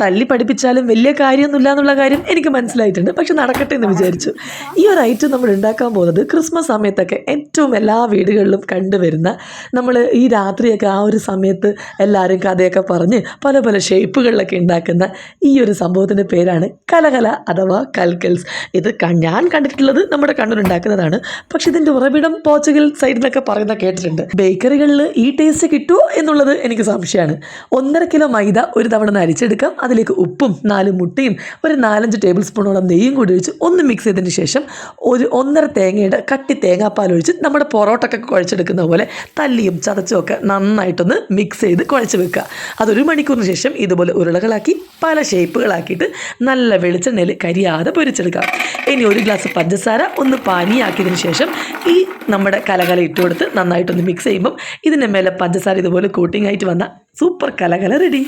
തല്ലി പഠിപ്പിച്ചാലും വലിയ കാര്യമൊന്നുമില്ല എന്നുള്ള കാര്യം എനിക്ക് മനസ്സിലായിട്ടുണ്ട്. പക്ഷെ നടക്കട്ടെ എന്ന് വിചാരിച്ചു. ഈ ഒരു ഐറ്റം നമ്മൾ ഉണ്ടാക്കാൻ പോകുന്നത് ക്രിസ്മസ് സമയത്തൊക്കെ ഏറ്റവും എല്ലാ വീടുകളിലും കണ്ടുവരുന്ന നമ്മൾ ഈ രാത്രിയൊക്കെ ആ ഒരു സമയത്ത് എല്ലാവരും കഥയൊക്കെ പറഞ്ഞ് പല പല ഷേപ്പുകളിലൊക്കെ ഉണ്ടാക്കുന്ന ഈ ഒരു സംഭവത്തിന്റെ പേരാണ് കലകല അഥവാ കൽക്കൽസ്. ഇത് ഞാൻ കണ്ടിട്ടുള്ളത് നമ്മുടെ കണ്ണൂരുണ്ടാക്കുന്നതാണ് പക്ഷെ ഇതിന്റെ ഉറവിടം പോർച്ചുഗൽ സൈഡിൽ നിന്നൊക്കെ പറയുന്ന കേട്ടിട്ടുണ്ട്. ബേക്കറികളിൽ ഈ ടേസ്റ്റ് കിട്ടുമോ എന്നുള്ളത് എനിക്ക് സംശയമാണ്. ഒന്നര കിലോ മൈദ ഒരു തവണ ഒന്ന് അതിലേക്ക് ഉപ്പും നാല് മുട്ടയും ഒരു നാലഞ്ച് ടേബിൾ സ്പൂണോളം നെയ്യും കൂടി ഒഴിച്ച് ഒന്ന് മിക്സ് ചെയ്തതിന് ശേഷം ഒരു ഒന്നര തേങ്ങയുടെ കട്ടി തേങ്ങാപ്പാൽ ഒഴിച്ച് നമ്മുടെ പൊറോട്ടൊക്കെ കുഴച്ചെടുക്കുന്ന പോലെ തല്ലിയും ചതച്ചും ഒക്കെ നന്നായിട്ടൊന്ന് മിക്സ് ചെയ്ത് കുഴച്ച് വെക്കുക. അതൊരു മണിക്കൂറിന് ശേഷം ഇതുപോലെ ഉരുളകളാക്കി പല ഷേപ്പുകളാക്കിയിട്ട് നല്ല വെളിച്ചെണ്ണയിൽ കരിയാതെ പൊരിച്ചെടുക്കാം ഇനി ഒരു ഗ്ലാസ് പഞ്ചസാര ഒന്ന് പാനിയാക്കിയതിന് ശേഷം ഈ നമ്മുടെ കലകല ഇട്ട് കൊടുത്ത് നന്നായിട്ടൊന്ന് മിക്സ് ചെയ്യുമ്പം ഇതിന്റെ മേലെ പഞ്ചസാര ഇതുപോലെ കോട്ടിംഗ് ആയിട്ട് വന്ന സൂപ്പർ കലകല റെഡി